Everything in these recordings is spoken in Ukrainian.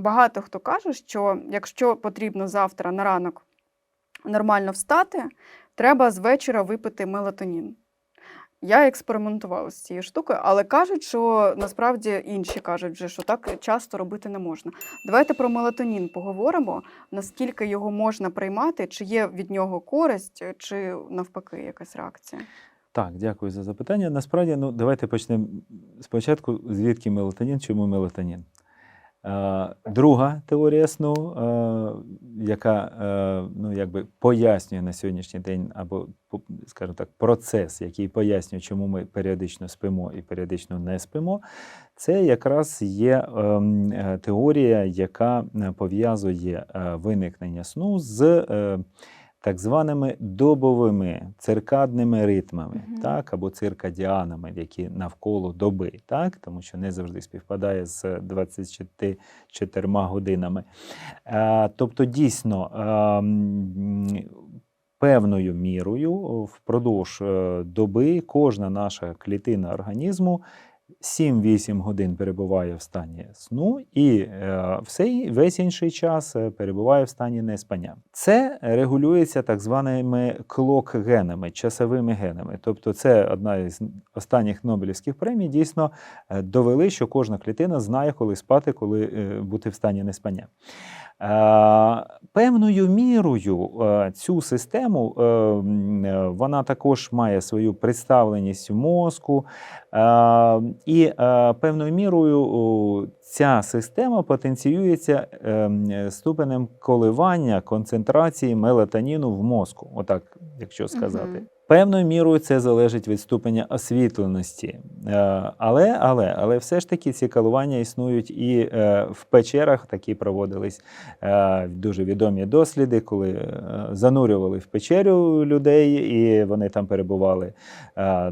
багато хто каже, що якщо потрібно завтра на ранок нормально встати, треба з вечора випити мелатонін. Я експериментувала з цією штукою, але кажуть, що насправді інші кажуть, вже, що так часто робити не можна. Давайте про мелатонін поговоримо, наскільки його можна приймати, чи є від нього користь, чи навпаки якась реакція. Так, дякую за запитання. Насправді, ну давайте почнемо спочатку, звідки мелатонін, чому мелатонін. Е, Друга теорія сну, е, яка е, ну, якби пояснює на сьогоднішній день, або, скажімо так, процес, який пояснює, чому ми періодично спимо і періодично не спимо, це якраз є ем, теорія, яка пов'язує виникнення сну з так званими добовими циркадними ритмами, Мгм. так, або циркадіанами, які навколо доби, так, тому що не завжди співпадає з 24 годинами. Е, тобто, дійсно, ем, певною мірою впродовж е, доби кожна наша клітина організму 7-8 годин перебуває в стані сну, і е, весь інший час е, перебуває в стані неспання. Це регулюється так званими клок-генами, часовими генами. Тобто, це одна із останніх Нобелівських премій. Дійсно е, довели, що кожна клітина знає, коли спати, коли бути в стані неспання. Е, Певною мірою е, цю систему е, вона також має свою представленість в мозку, і певною мірою ця система потенціюється е, ступенем коливання концентрації мелатоніну в мозку, отак, якщо сказати. Мгм. Певною мірою це залежить від ступеня освітленості. Е, Але, але, але все ж таки ці коливання існують і е, в печерах такі проводились е, дуже відомі досліди, коли занурювали в печерю людей, і вони там перебували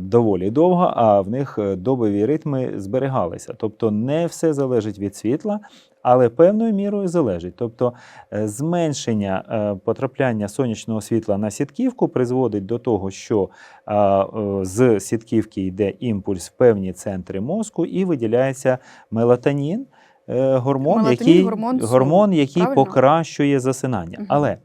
доволі довго, а в них добові ритми зберігалися. Тобто не все залежить від світла, але певною мірою залежить. Тобто е, зменшення е, потрапляння сонячного світла на сітківку призводить до того, що е, з сітківки йде імпульс в певні центри мозку і виділяється мелатонін. Гормон, Мелатонін який, гормон гормон, який правильно? покращує засинання. Мгм. Але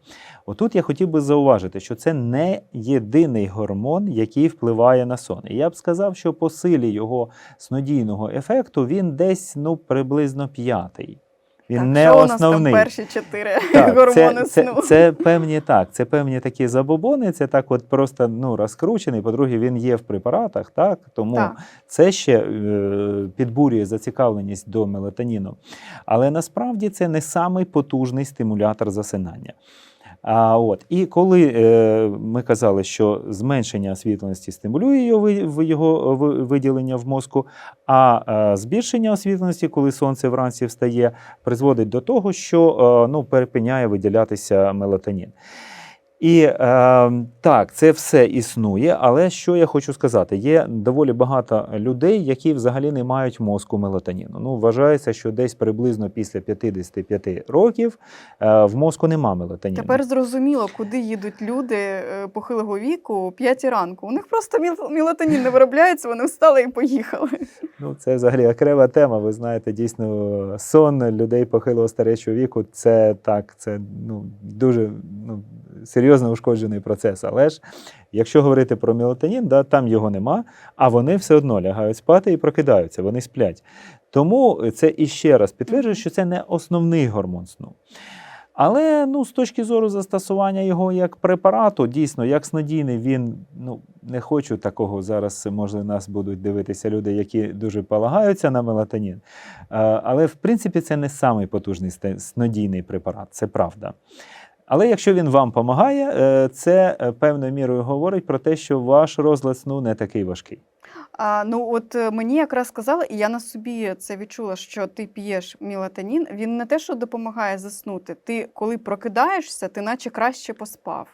отут я хотів би зауважити, що це не єдиний гормон, який впливає на сон. І я б сказав, що по силі його снодійного ефекту він десь ну, приблизно п'ятий. Він так, не що у нас основний. там перші чотири Так, гормони це, сну? це, це певні так, це певні такі забобони, це так от просто ну, розкручений. По-друге, він є в препаратах, так? Тому Так. це ще е, підбурює зацікавленість до мелатоніну. Але насправді це не самий потужний стимулятор засинання. А от і коли е, ми казали, що зменшення освітленості стимулює його, його виділення в мозку, а е, збільшення освітленості, коли сонце вранці встає, призводить до того, що е, ну, перепиняє виділятися мелатонін. І е, так, це все існує, але що я хочу сказати, є доволі багато людей, які взагалі не мають мозку мелатоніну. Ну, вважається, що десь приблизно після 55 років е, в мозку нема мелатоніну. Тепер зрозуміло, куди їдуть люди е, похилого віку о 5 ранку. У них просто мелатонін не виробляється, вони встали і поїхали. Ну, це взагалі окрема тема. Ви знаєте, дійсно, сон людей похилого старечого віку це так, це ну, дуже ну, серйозно ушкоджений процес. Але ж якщо говорити про мелатонін, да, там його нема, а вони все одно лягають спати і прокидаються, вони сплять. Тому це іще раз підтверджує, що це не основний гормон сну. Але ну, з точки зору застосування його як препарату, дійсно, як снодійний, він ну, не хочу такого зараз, може, нас будуть дивитися люди, які дуже полагаються на мелатонін. Е, Але в принципі це не самий потужний снодійний препарат, це правда. Але якщо він вам допомагає, це е, певною мірою говорить про те, що ваш розлад сну не такий важкий. А, ну от е, мені якраз сказали, і я на собі це відчула, що ти п'єш мелатонін, він не те, що допомагає заснути. Ти, коли прокидаєшся, ти наче краще поспав.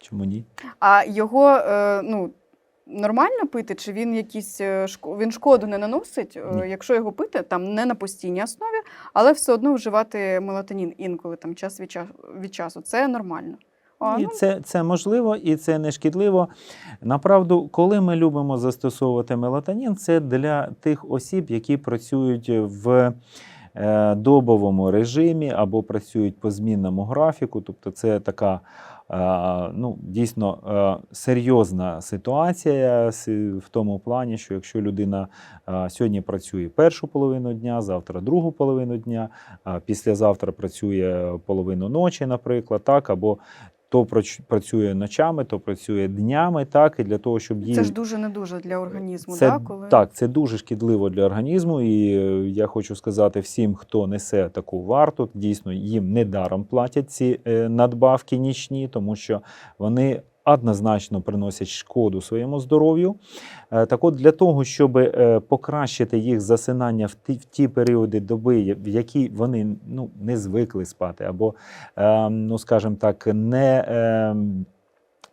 Чому ні? А його е, ну, нормально пити, чи він якийсь е, шко- він шкоду не наносить, е, Ні. якщо його пити там не на постійній основі, але все одно вживати мелатонін інколи там час від часу. Це нормально. А, І ну, це, це можливо і це не шкідливо. Направду, коли ми любимо застосовувати мелатонін, це для тих осіб, які працюють в е, добовому режимі або працюють по змінному графіку. Тобто, це така е, ну, дійсно е, серйозна ситуація в тому плані, що якщо людина е, сьогодні працює першу половину дня, завтра другу половину дня, а післязавтра працює половину ночі, наприклад, так, або то працює ночами, то працює днями, так, і для того, щоб їй... Це ж дуже не дуже для організму, Це, да, коли Так, це дуже шкідливо для організму, і е, я хочу сказати всім, хто несе таку варту, дійсно їм недаром платять ці е, надбавки нічні, тому що вони однозначно приносять шкоду своєму здоров'ю. Е, Так от для того, щоб е, покращити їх засинання в ті, в ті періоди доби, в які вони ну, не звикли спати, або, е, ну скажімо так, не. е,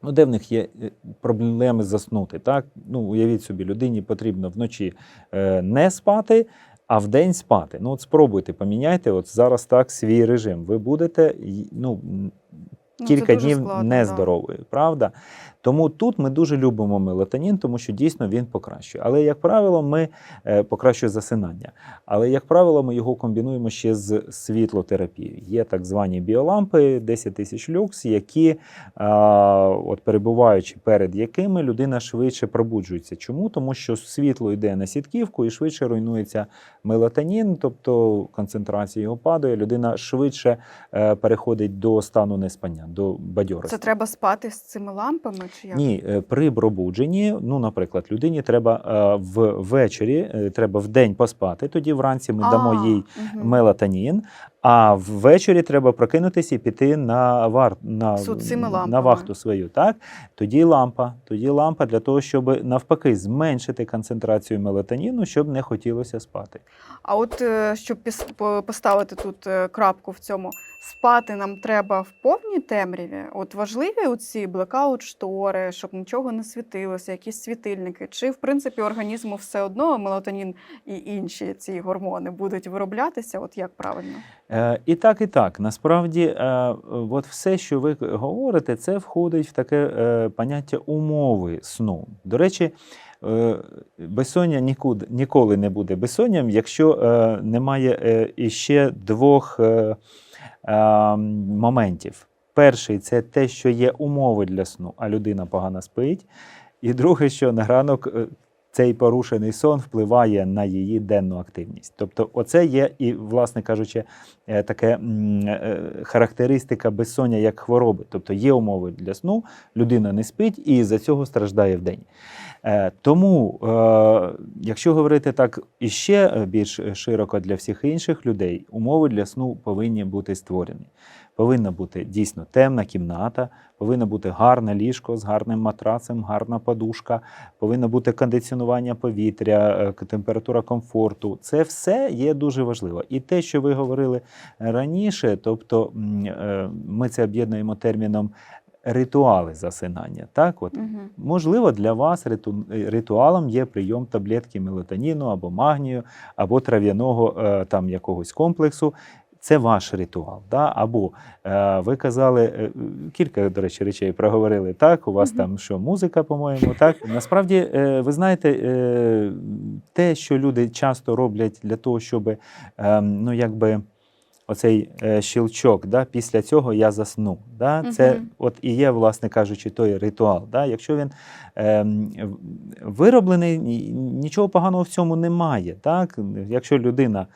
Ну, де в них є е, проблеми заснути. Так? Ну, уявіть собі, людині потрібно вночі не спати, а вдень спати. Ну, от спробуйте, поміняйте от зараз так свій режим. Ви будете ну, Ну, кілька днів складно, нездоровою, правда? Тому тут ми дуже любимо мелатонін, тому що дійсно він покращує. Але, як правило, ми е, покращує засинання. Але, як правило, ми його комбінуємо ще з світлотерапією. Є так звані біолампи 10 тисяч люкс, які, а, от перебуваючи перед якими, людина швидше пробуджується. Чому? Тому що світло йде на сітківку і швидше руйнується мелатонін, тобто концентрація його падає, людина швидше е, переходить до стану неспання, до бадьорості. Це треба спати з цими лампами чи як? Ні, е, при пробудженні, ну, наприклад, людині треба е, ввечері, е, треба в день поспати, тоді вранці ми дамо їй мгм. мелатонін, а ввечері треба прокинутися і піти на, вар, на, на вахту свою. Так? Тоді лампа, тоді лампа для того, щоб навпаки зменшити концентрацію мелатоніну, щоб не хотілося спати. А от щоб поставити тут крапку в цьому, спати нам треба в повній темряві. От важливі оці блекаут штори, щоб нічого не світилося, якісь світильники. Чи в принципі організму все одно мелатонін і інші ці гормони будуть вироблятися? От як правильно? Е, І так, і так. Насправді, е, от все, що ви говорите, це входить в таке е, поняття умови сну. До речі, безсоння нікуди, ніколи не буде безсонням, якщо немає іще двох е, моментів. Перший це те, що є умови для сну, а людина погано спить. І друге, що на ранок е, цей порушений сон впливає на її денну активність. Тобто, оце є і, власне кажучи, е, таке е, характеристика безсоння як хвороби. Тобто є умови для сну, людина не спить і за цього страждає вдень. Е, Тому, якщо говорити так іще більш широко для всіх інших людей, умови для сну повинні бути створені. Повинна бути дійсно темна кімната, повинно бути гарне ліжко з гарним матрацем, гарна подушка, повинно бути кондиціонування повітря, е, температура комфорту. Це все є дуже важливо. І те, що ви говорили раніше, тобто е, ми це об'єднуємо терміном ритуали засинання. Так, от Угу. Можливо, для вас риту- ритуалом є прийом таблетки мелатоніну або магнію, або трав'яного е, там якогось комплексу. Це ваш ритуал. Да? Або е, ви казали е, кілька, до речі, речей проговорили. Так, у вас Мгм. там що музика, по-моєму, так насправді, е, ви знаєте, е, те, що люди часто роблять для того, щоб е, ну якби. Оцей е, щелчок, да, після цього я засну. Да, Це Мгм. от і є, власне кажучи, той ритуал. Да. Якщо він в- вироблений, нічого поганого в цьому немає. Так? Якщо людина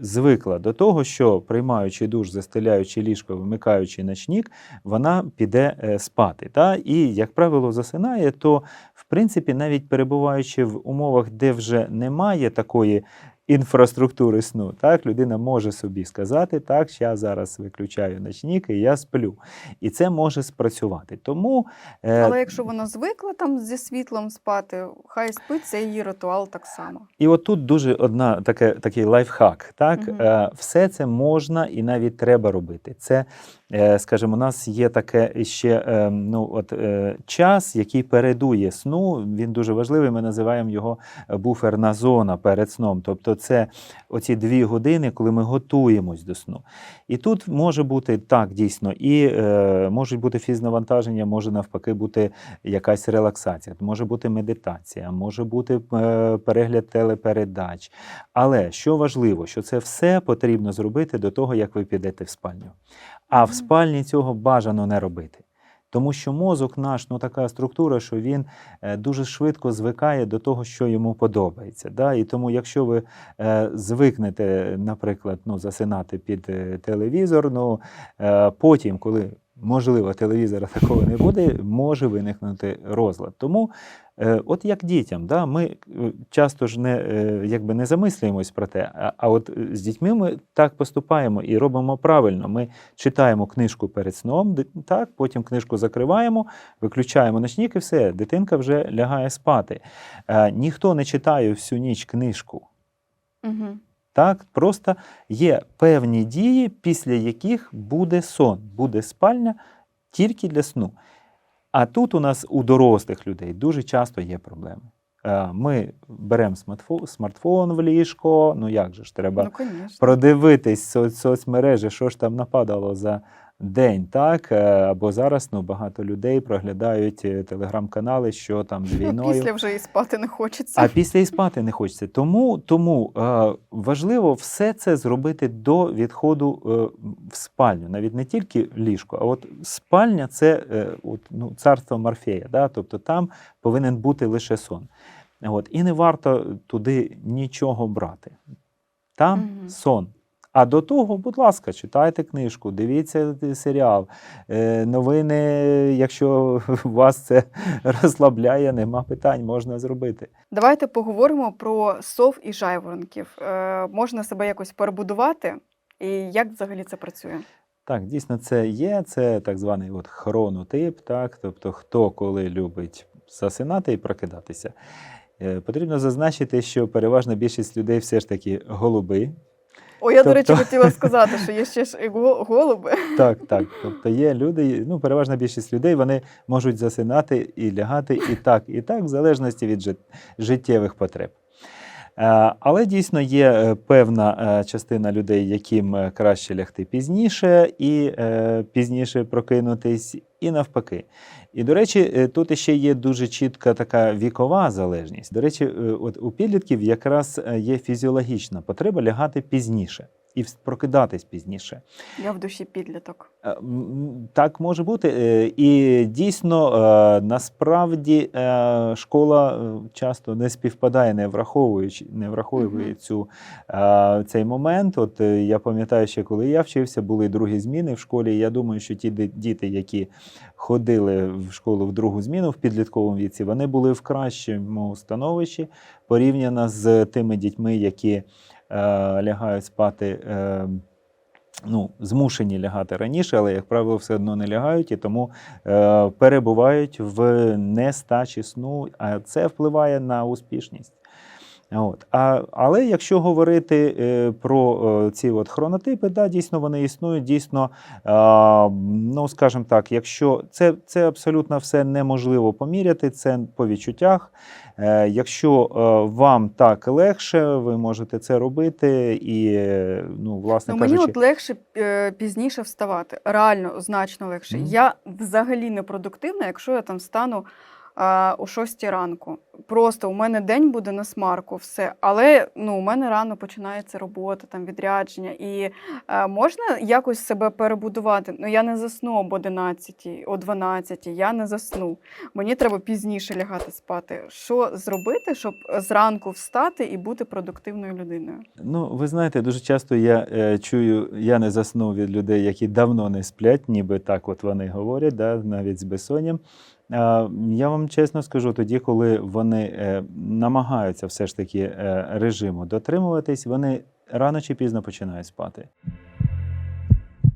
звикла до того, що приймаючи душ, застеляючи ліжко, вимикаючи ночник, вона піде е, спати. Так? І, як правило, засинає, то в принципі, навіть перебуваючи в умовах, де вже немає такої інфраструктури сну, так, людина може собі сказати, так, я зараз виключаю ночник і я сплю. І це може спрацювати. Тому е, Але якщо вона звикла там зі світлом спати, хай спить, це її ритуал так само. І от тут дуже одна таке, такий лайфхак. Так? Мгм. Е, все це можна і навіть треба робити. Це, е, скажімо, у нас є таке ще е, ну, от, е, час, який передує сну. Він дуже важливий. Ми називаємо його буферна зона перед сном. Тобто це оці дві години, коли ми готуємось до сну. І тут може бути так, дійсно, і е, можуть бути фізнавантаження, може навпаки бути якась релаксація, може бути медитація, може бути е, перегляд телепередач. Але що важливо, що це все потрібно зробити до того, як ви підете в спальню. А в спальні цього бажано не робити. Тому що мозок наш ну така структура, що він е, дуже швидко звикає до того, що йому подобається. Да? І тому, якщо ви е, звикнете, наприклад, ну, засинати під е, телевізор, ну потім, коли можливо телевізора такого не буде, може виникнути розлад. Тому, е, от як дітям, да, ми е, часто ж не, е, якби не замислюємось про те, а, а от з дітьми ми так поступаємо і робимо правильно. Ми читаємо книжку перед сном, так, потім книжку закриваємо, виключаємо ночник і все, дитинка вже лягає спати. Ніхто не читає всю ніч книжку. Угу. Так, просто є певні дії, після яких буде сон, буде спальня тільки для сну. А тут у нас у дорослих людей дуже часто є проблеми. Е, Ми беремо смартфон в ліжко, ну як же ж, треба Ну, продивитись со- соцмережі, що ж там нападало за день, так? Е, Або зараз ну, багато людей проглядають е, телеграм-канали, що там з війною. Після вже і спати не хочеться. А після і спати не хочеться. Тому, тому е, важливо все це зробити до відходу в спальню. Навіть не тільки ліжко, а от спальня це от, ну, царство Морфея. Да? Тобто там повинен бути лише сон. От. І не варто туди нічого брати. Там Мгм. сон. А до того, будь ласка, читайте книжку, дивіться серіал. Е, Новини, якщо вас це розслабляє, нема питань, можна зробити. Давайте поговоримо про сов і жайворонків. Е, можна себе якось перебудувати, і як взагалі це працює? Так, дійсно, це є. Це так званий от хронотип, так, тобто хто коли любить засинати і прокидатися. Е, Потрібно зазначити, що переважна більшість людей все ж таки голуби. О, я, до речі, Тобто- хотіла сказати, що є ще ж голуби. Так, так. Тобто є люди, ну, переважна більшість людей вони можуть засинати і лягати і так, і так, в залежності від жит- життєвих потреб. Е, Але дійсно є е, певна е, частина людей, яким краще лягти пізніше і пізніше прокинутись, і навпаки. І, до речі, тут ще є дуже чітка така вікова залежність. До речі, от у підлітків якраз є фізіологічна потреба лягати пізніше і прокидатись пізніше. Я в душі підліток. Е, Так може бути. Е, І дійсно, е, насправді школа часто не співпадає, не враховуючи, не враховує цю, цей момент. От я пам'ятаю, ще коли я вчився, були другі зміни в школі. Я думаю, що ті діти, які ходили в школу в другу зміну в підлітковому віці, вони були в кращому становищі порівняно з тими дітьми, які лягають спати. Е, ну, змушені лягати раніше, але, як правило, все одно не лягають і тому е, перебувають в нестачі сну, а це впливає на успішність. От. А, але якщо говорити е, про е, ці от хронотипи, да, дійсно вони існують. Дійсно, е, ну скажімо так, якщо це, це абсолютно все неможливо поміряти, це по відчуттях. Е, якщо е, вам так легше, ви можете це робити, і е, ну, власне Ну, мені кажучи, от легше е, пізніше вставати. Реально значно легше. Мгм. Я взагалі не продуктивна, якщо я там встану а, о 6 ранку. Просто у мене день буде на смарку, все. Але ну, у мене рано починається робота, там відрядження. І е, можна якось себе перебудувати. Ну, я не засну об 11, о 12, я не засну. Мені треба пізніше лягати спати. Що зробити, щоб зранку встати і бути продуктивною людиною? Ну, ви знаєте, дуже часто я е, чую, я не заснув від людей, які давно не сплять, ніби так от вони говорять, да, навіть з безсонням. А, я вам чесно скажу, тоді, коли вони е, намагаються все ж таки е, режиму дотримуватись, вони рано чи пізно починають спати.